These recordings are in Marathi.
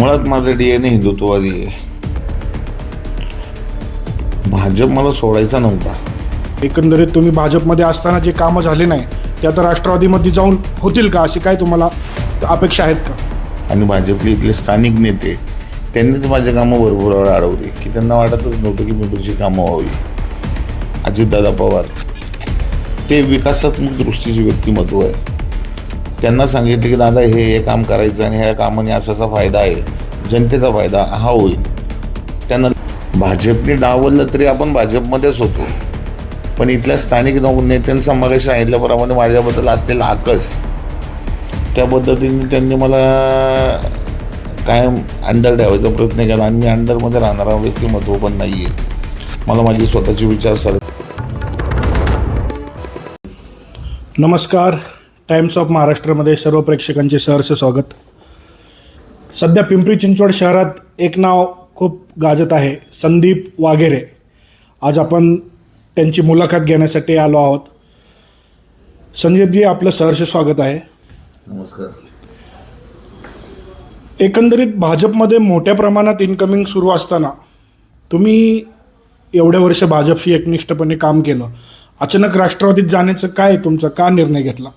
मुळात माझं डी एन ए हिंदुत्ववादी आहे. भाजप मला सोडायचा नव्हता. एकंदरीत तुम्ही भाजपमध्ये असताना जे कामं झाले नाही ते आता राष्ट्रवादीमध्ये जाऊन होतील का? अशी काय तुम्हाला अपेक्षा आहेत का? आणि भाजपले इथले स्थानिक नेते त्यांनीच माझे कामं भरपूर वेळा अडवली की त्यांना वाटतच नव्हतं की पिंपरीची कामं व्हावी. अजितदादा पवार ते विकासात्मक दृष्टीचे व्यक्तिमत्व आहे. त्यांना सांगितले की दादा हे हे काम करायचं आणि ह्या कामाने असाचा फायदा आहे. जनतेचा फायदा हा होईल. त्यांना भाजपने डावललं तरी आपण भाजपमध्येच होतो. पण इथल्या स्थानिक नेत्यांचा मग सांगितल्याप्रमाणे माझ्याबद्दल असलेला आकस त्या पद्धतीने त्यांनी मला कायम अंडर ठेवायचा प्रयत्न केला. आणि मी अंडरमध्ये राहणारा व्यक्तिमत्व पण नाही आहे मला माझी स्वतःची विचारसरणी. नमस्कार. टाइम्स ऑफ महाराष्ट्रामध्ये सर्व प्रेक्षकांचे सहर्ष स्वागत. सध्या पिंपरी चिंचवड शहरात एक नाव खूप गाजत आहे संदीप वाघेरे. आज आपण त्यांची मुलाखत घेण्यासाठी आलो आहोत. संदीपजी आपलं सहर्ष स्वागत आहे. नमस्कार. एकंदरीत भाजपमध्ये मोठ्या प्रमाणात इन्कमिंग सुरू असताना तुम्ही एवढ्या वर्ष भाजपशी एकनिष्ठपणे काम केलं. अचानक राष्ट्रवादीत जाण्याचं काय तुमचा? का निर्णय घेतला?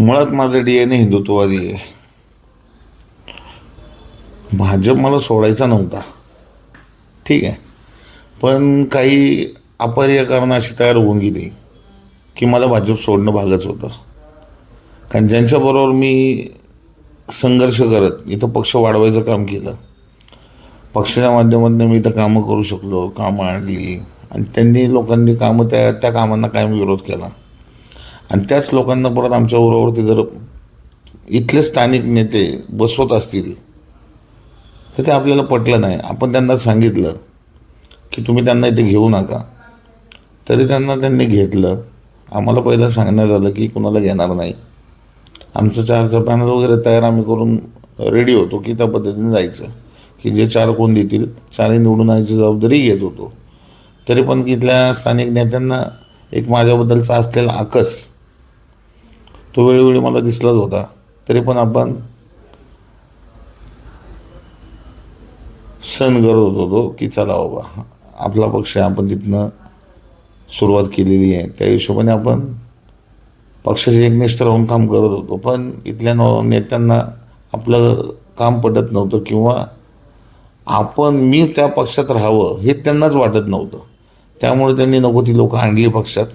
मुळात माझं डी एन ए हिंदुत्ववादी आहे. भाजप मला सोडायचा नव्हता. ठीक आहे. पण काही अपरिय कारणं अशी तयार होऊन गेली की मला भाजप सोडणं भागच होतं. कारण ज्यांच्याबरोबर मी संघर्ष करत इथं पक्ष वाढवायचं काम केलं. पक्षाच्या माध्यमातून मी इथं कामं करू शकलो कामं आणली. आणि त्यांनी लोकांनी कामं त्या त्या कामांना कायम विरोध केला. आणि त्याच लोकांना परत आमच्या ओरावरती जर इथले स्थानिक नेते बसवत असतील तर ते आपल्याला पटलं नाही. आपण त्यांना सांगितलं की तुम्ही त्यांना इथे घेऊ नका. तरी त्यांना त्यांनी घेतलं. आम्हाला पहिलं सांगण्यात आलं की कुणाला घेणार नाही. आमचं चारचं पॅनल वगैरे तयार आम्ही करून रेडी होतो की त्या पद्धतीने जायचं. की जे चार कोण देतील चारही निवडून आणायची जबाबदारी घेत होतो. तरी पण इथल्या स्थानिक नेत्यांना एक माझ्याबद्दलचा असलेला आकस तो वेळोवेळी मला दिसलाच होता. तरी पण आपण सण करत होतो की चला बाबा आपला पक्ष आपण तिथनं सुरुवात केलेली आहे. त्या हिशोबाने आपण पक्षाचे एकनिष्ठ राहून काम करत होतो. पण इथल्या नेत्यांना आपलं काम पटत नव्हतं किंवा आपण मी त्या पक्षात राहावं हे त्यांनाच वाटत नव्हतं. त्यामुळे त्यांनी नको ती लोकं आणली पक्षात.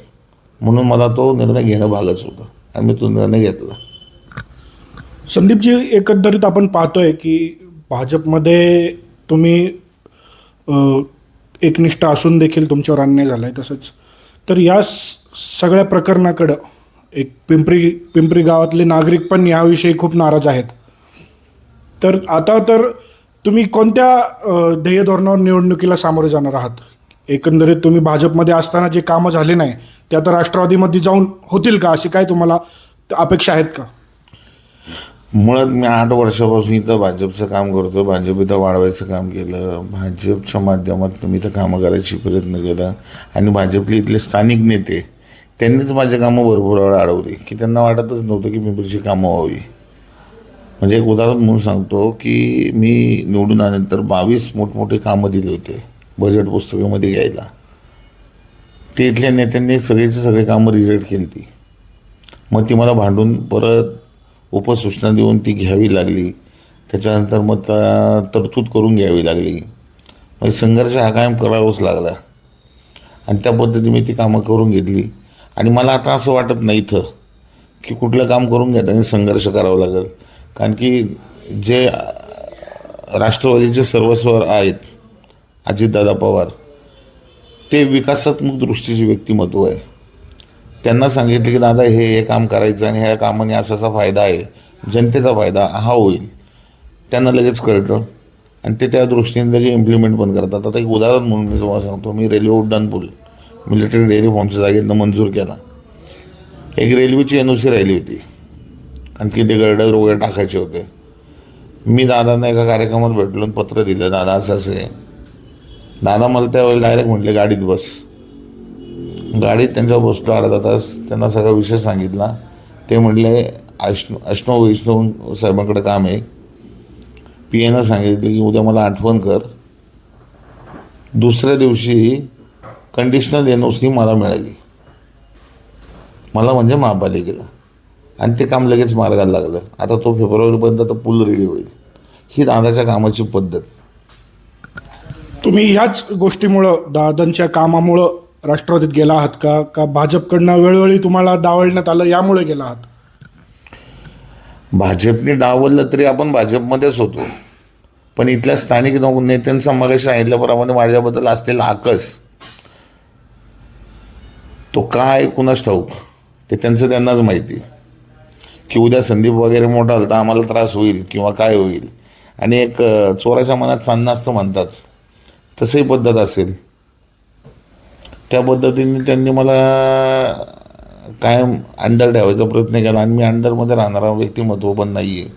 म्हणून मला तो निर्णय घेणं भागच होतं. आम्ही तो निर्णय घेतला. संदीपजी एकंदरीत आपण पाहतोय की भाजपमध्ये तुम्ही अ, एकनिष्ठ असून देखील तुमच्यावर अन्याय झाला आहे तसंच. तर या स- सगळ्या प्रकरणाकडं एक पिंपरी पिंपरी गावातले नागरिक पण याविषयी खूप नाराज आहेत. तर आता तर तुम्ही कोणत्या अ, ध्येय धोरणावर निवडणुकीला सामोरे जाणार आहात? एकंदरीत तुम्ही भाजपमध्ये असताना जे कामं झाले नाही ते आता राष्ट्रवादीमध्ये जाऊन होतील का? अशी काय तुम्हाला अपेक्षा आहेत का? मुळात मी आठ वर्षापासून इथं भाजपचं काम करतो. भाजप इथं वाढवायचं काम केलं. भाजपच्या माध्यमातून मी इथं कामं करायची प्रयत्न केला. आणि भाजपले इथले स्थानिक नेते त्यांनीच माझे कामं भरपूर वेळा अडवली. की त्यांना वाटतच नव्हतं की पिंपरीची कामं व्हावी. म्हणजे एक उदाहरण म्हणून सांगतो की मी निवडून आल्यानंतर बावीस मोठमोठे कामं दिले होते. बजेट पुस्तकामध्ये घ्यायला. ते इथल्या नेत्यांनी सगळेचे सगळे कामं रिजेक्ट केली ती मग ती मला भांडून परत उपसूचना देऊन ती घ्यावी लागली. त्याच्यानंतर मग त्या तरतूद करून घ्यावी लागली. म्हणजे संघर्ष हा कायम करावाच लागला. आणि त्या पद्धतीने मी ती कामं करून घेतली. आणि मला आता असं वाटत नाही इथं की कुठलं काम करून घेताना संघर्ष करावा लागेल. कारण की जे राष्ट्रवादीचे सर्वस्व आहेत अजितदादा पवार ते विकासात्मक दृष्टीचे व्यक्तिमत्व आहे. त्यांना सांगितलं की दादा हे हे काम करायचं आणि ह्या कामाने असाचा फायदा आहे. जनतेचा फायदा हा होईल. त्यांना लगेच कळतं. आणि ते त्या दृष्टीने लगेच इम्प्लिमेंट पण करतात. आता एक उदाहरण म्हणून मी तुम्हाला सांगतो. मी रेल्वे उड्डाणपूल मिलिटरी डेअरी फॉर्मच्या जागेतनं मंजूर केला. एक रेल्वेची एन ओ सी राहिली होती. आणखी ते गर्डर वगैरे टाकायचे होते. मी दादांना एका कार्यक्रमात भेटलो आणि पत्र दिलं दादा असं असं आहे. दादा मला त्यावेळेला डायरेक्ट म्हटले गाडीत बस. गाडीत त्यांच्यावर बसलो अर्धा तास. त्यांना सगळा विषय सांगितला. ते म्हटले अष्ण अष्णव वैष्णव साहेबांकडे काम आहे. पी एनं सांगितलं की उद्या मला आठवण कर. दुसऱ्या दिवशी कंडिशनल एन ओ सी मला मिळाली. मला म्हणजे महापालिकेला आणि ते काम लगेच मार्गाला लागलं. आता तो फेब्रुवारीपर्यंत तो पूल रेडी होईल. ही दादाच्या कामाची पद्धत. तुम्ही ह्याच गोष्टीमुळं दादांच्या कामामुळं राष्ट्रवादीत गेला आहात का? का भाजपकडनं वेळोवेळी तुम्हाला डावलण्यात आलं यामुळे गेला आहात? भाजपने डावललं तरी आपण भाजपमध्येच होतो. पण इथल्या स्थानिक नेत्यांचा मग सांगितल्याप्रमाणे माझ्याबद्दल असलेला आकस तो काय कुणाच ठाऊक. ते त्यांचं त्यांनाच माहिती. की उद्या संदीप वगैरे मोठा आला तर आम्हाला त्रास होईल किंवा काय होईल. आणि एक चोराच्या मनात चांदणं असतं म्हणतात. तसंही पद्धत असेल. त्या पद्धतीने त्यांनी मला कायम अंडर ठेवायचा प्रयत्न केला आणि मी अंडरमध्ये राहणारा व्यक्तिमत्व पण नाही आहे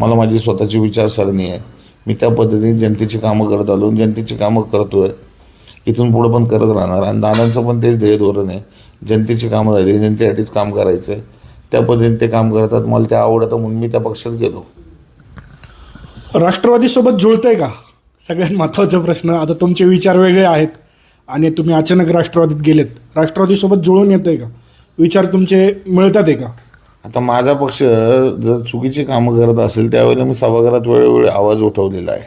मला माझी स्वतःची विचारसरणी आहे. मी त्या पद्धतीने जनतेची कामं करत आलो. जनतेची कामं करतो आहे इथून पुढं पण करत राहणार आणि दादांचं पण तेच ध्येय धोरण आहे. जनतेची कामं झाली जनतेसाठीच काम करायचं आहे त्या पद्धतीने ते काम करतात. मला ते आवडतं म्हणून मी त्या पक्षात गेलो. राष्ट्रवादीसोबत जुळतंय का? सगळ्यात महत्त्वाचा प्रश्न आता तुमचे विचार वेगळे आहेत आणि तुम्ही अचानक राष्ट्रवादीत गेलेत. राष्ट्रवादीसोबत जुळून येतंय का? विचार तुमचे मिळतात आहे का? आता माझा पक्ष जर चुकीची कामं करत असेल त्यावेळेला मी सभागृहात वेळोवेळी आवाज उठवलेला आहे.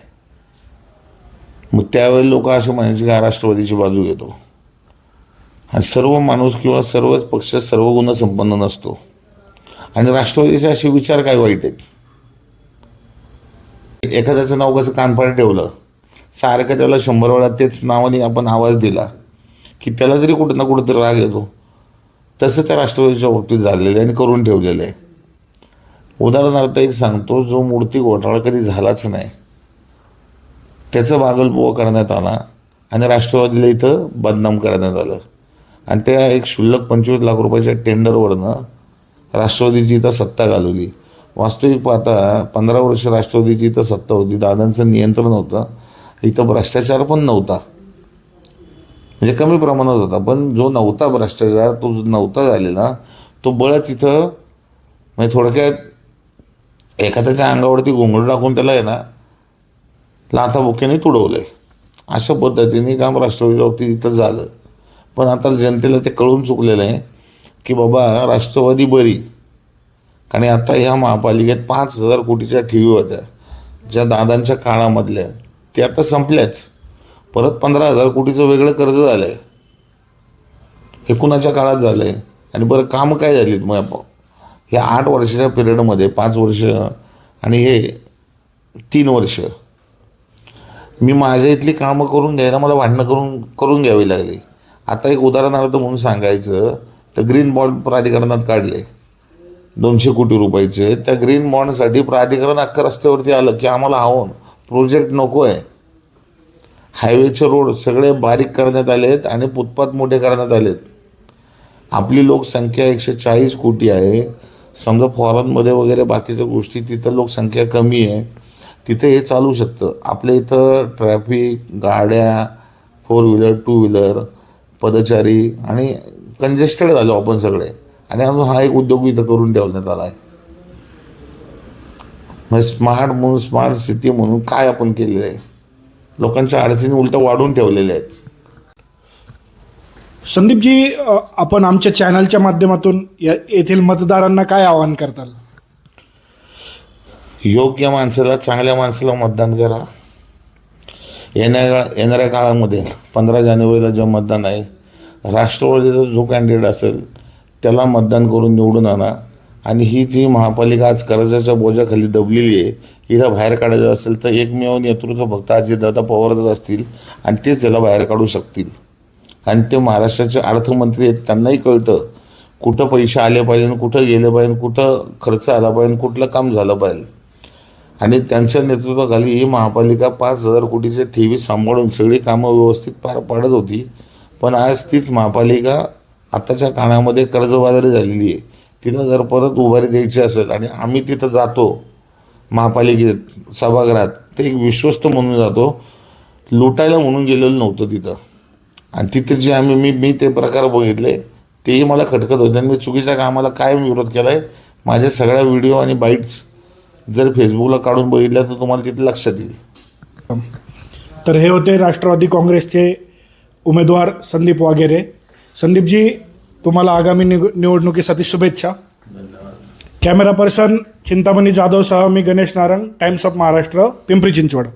मग त्यावेळी लोक असे म्हणायचे की हा राष्ट्रवादीची बाजू घेतो. आणि सर्व माणूस किंवा सर्वच पक्ष सर्व गुणसंपन्न नसतो. आणि राष्ट्रवादीचे असे विचार काय वाईट आहेत? एखाद्याचं नाव कसं कानपाड ठेवलं सारखं त्याला शंभर वेळा तेच नावाने आपण आवाज दिला की त्याला तरी कुठं ना कुठं राग येतो. तसं त्या राष्ट्रवादीच्या बाबतीत झालेलं आहे आणि करून ठेवलेलं आहे. उदाहरणार्थ एक सांगतो जो मूर्ती घोटाळा कधी झालाच नाही. त्याचं बागलबुवा करण्यात आला आणि राष्ट्रवादीला इथं बदनाम करण्यात आलं. आणि त्या एक शुल्लक पंचवीस लाख रुपयाच्या टेंडरवरनं राष्ट्रवादीची इथं सत्ता घालवली. वास्तविक पाहता पंधरा वर्ष राष्ट्रवादीची इथं सत्ता होती. दादांचं नियंत्रण होतं. इथं भ्रष्टाचार पण नव्हता. म्हणजे कमी प्रमाणात होता पण जो नव्हता भ्रष्टाचार तो जो नव्हता झालेला तो बळच इथं म्हणजे थोडक्यात एखाद्याच्या अंगावरती घोंगड टाकून त्याला आहे ना लाथाबुक्याने तुडवलं आहे अशा पद्धतीने काम राष्ट्रवादीच्या बाबतीत इथं झालं. पण आता जनतेला ते कळून चुकलेलं आहे की बाबा राष्ट्रवादी बरी. कारण आता ह्या महापालिकेत पाच हजार कोटीच्या ठेवी होत्या. ज्या दादांच्या काळामधल्या. ते आता संपल्याच. परत पंधरा हजार कोटीचं वेगळं कर्ज झालं आहे हे कुणाच्या काळात झालं आहे आणि बरं कामं काय झालीत मग आपण? ह्या आठ वर्षाच्या पिरियडमध्ये पाच वर्ष आणि हे तीन वर्ष. मी माझ्या इथली कामं करून घ्यायला मला भांडणं करून करून घ्यावी लागली. आता एक उदाहरणार्थ म्हणून सांगायचं तर ग्रीन बॉन्ड प्राधिकरणात काढले. दोनशे कोटी रुपयाचे. त्या ग्रीन बॉन्डसाठी प्राधिकरण अख्खा रस्त्यावरती आलं की आम्हाला हवं. प्रोजेक्ट नको आहे हायवेचे रोड सगळे बारीक करण्यात आले आहेत आणि फुटपाथ मोठे करण्यात आले आहेत आपली लोकसंख्या एकशे चाळीस कोटी आहे. समजा फॉरेनमध्ये वगैरे बाकीच्या गोष्टी तिथं लोकसंख्या कमी आहे. तिथे हे चालू शकतं. आपल्या इथं ट्रॅफिक गाड्या फोर व्हीलर टू व्हीलर पदचारी आणि कंजेस्टेड झालो आपण सगळे. आणि अजून हा एक उद्योग इथं करून ठेवण्यात आला आहे. म्हणजे स्मार्ट म्हणून स्मार्ट सिटी म्हणून काय आपण केलेलं आहे? लोकांच्या अडचणी उलट्या वाढवून ठेवलेल्या आहेत. संदीपजी आपण आमच्या चॅनलच्या माध्यमातून या येथील मतदारांना काय आवाहन करताल? योग्य माणसाला चांगल्या माणसाला मतदान करा. येणाऱ्या येणाऱ्या काळामध्ये पंधरा जानेवारीला जे मतदान आहे राष्ट्रवादीचा जो कॅन्डिडेट असेल त्याला मतदान करून निवडून आणा. आणि ही जी महापालिका आज कर्जाच्या बोजाखाली दबलेली आहे हिला बाहेर काढायचं असेल तर एकमेव नेतृत्व फक्त अजितदादा पवारच असतील आणि तेच याला बाहेर काढू शकतील. कारण ते महाराष्ट्राचे अर्थमंत्री आहेत त्यांनाही कळतं कुठं पैसे आले पाहिजे कुठं गेले पाहिजे कुठं खर्च आला पाहिजे कुठलं काम झालं पाहिजे. आणि त्यांच्या नेतृत्वाखाली ही महापालिका पाच हजार कोटीच्या ठेवी सांभाळून सगळी कामं व्यवस्थित पार पाडत होती. पण आज तीच महापालिका आताच्या काळामध्ये कर्जबाजारी झालेली आहे. तिला जर परत उभारी द्यायची असेल आणि आम्ही तिथं जातो महापालिकेत सभागृहात ते एक विश्वस्त म्हणून जातो लुटायला म्हणून गेलेलं नव्हतं तिथं. आणि तिथे जे आम्ही मी मी ते प्रकार बघितले तेही मला खटकत होते. आणि मी चुकीच्या कामाला कायम विरोध केला आहे माझ्या सगळ्या व्हिडिओ आणि बाईट्स जर फेसबुकला काढून बघितल्या तर तुम्हाला तिथे लक्षात येईल. तर हे होते राष्ट्रवादी काँग्रेसचे उमेदवार संदीप वाघेरे. संदीपजी तुम्हाला आगामी निग निवडणुकीसाठी शुभेच्छा. कॅमेरा पर्सन चिंतामणी जाधवसह मी गणेश नारंग टाइम्स ऑफ महाराष्ट्र पिंपरी चिंचवड.